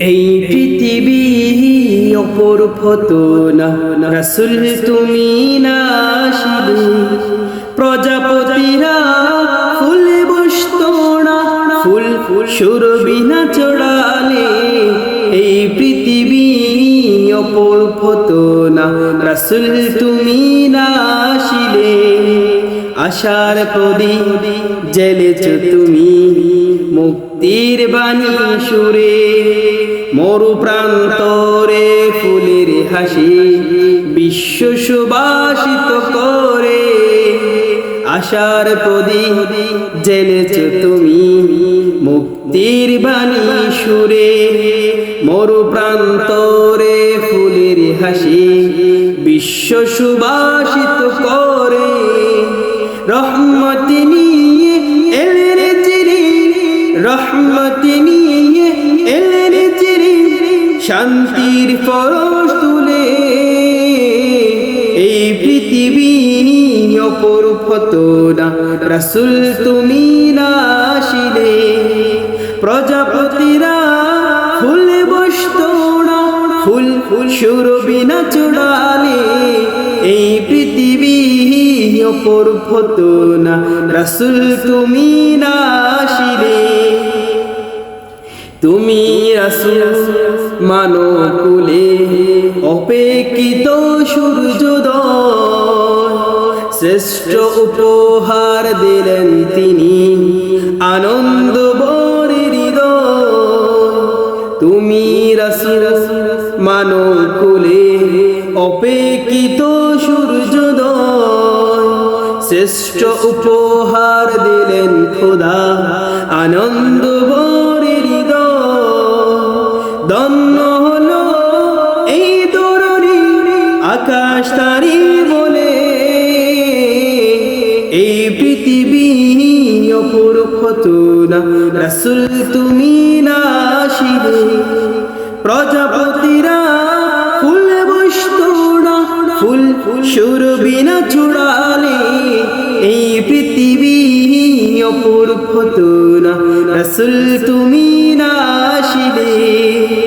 এই পৃথিবী অপরূপ হতো না রসুল তুমি না প্রজাপতিরা ফুল বসত না ফুল ফুল সুরবি না চড়ালে এই পৃথিবী অপরূপ হতো না রসুল তুমি না আসিলে আশার প্রদীপ জেলেছ তুমি মুক্তির বাণী সুরে। মরু প্রান্তরে ফুলের হাসি বিশ্ব সুবাসিত করে। আশার প্রদীপ জেলেছ তুমি মুক্তির বাণী সুরে। মরু প্রান্তরে ফুলের হাসি বিশ্ব সুবাসিত করে। রহমতি নিয়ে এলেন চিরি, রহমতি নিয়ে এলেন চিরি, শান্তির পরশ তুলে। এই পৃথিবী অপরূপ না রসুল তুমি আসিলে। প্রজাপতিরা ফুল বসত না, ফুল ফুল সুরবি না চুড়ালে। এই পৃথিবী অপরূপ হতো না রসুল, তুমি না আসিলে তুমি রসুল, মানো কুলে। অপেক্ষিত সূর্যোদয়। শ্রেষ্ঠ উপহার দিলেন তিনি। আনন্দ তুমি রসুল, মানো কুলে। অপেক্ষিত সূর্যোদয়। শ্রেষ্ঠ উপহার দিলেন খোদা। আনন্দ হৃদয় দন্ন হলো এই আকাশ তারি বলে এই পৃথিবী তুমি না প্রজাপতিরা ফুল বসত না ফুল হতো না রসুল তুমি না আসিলে।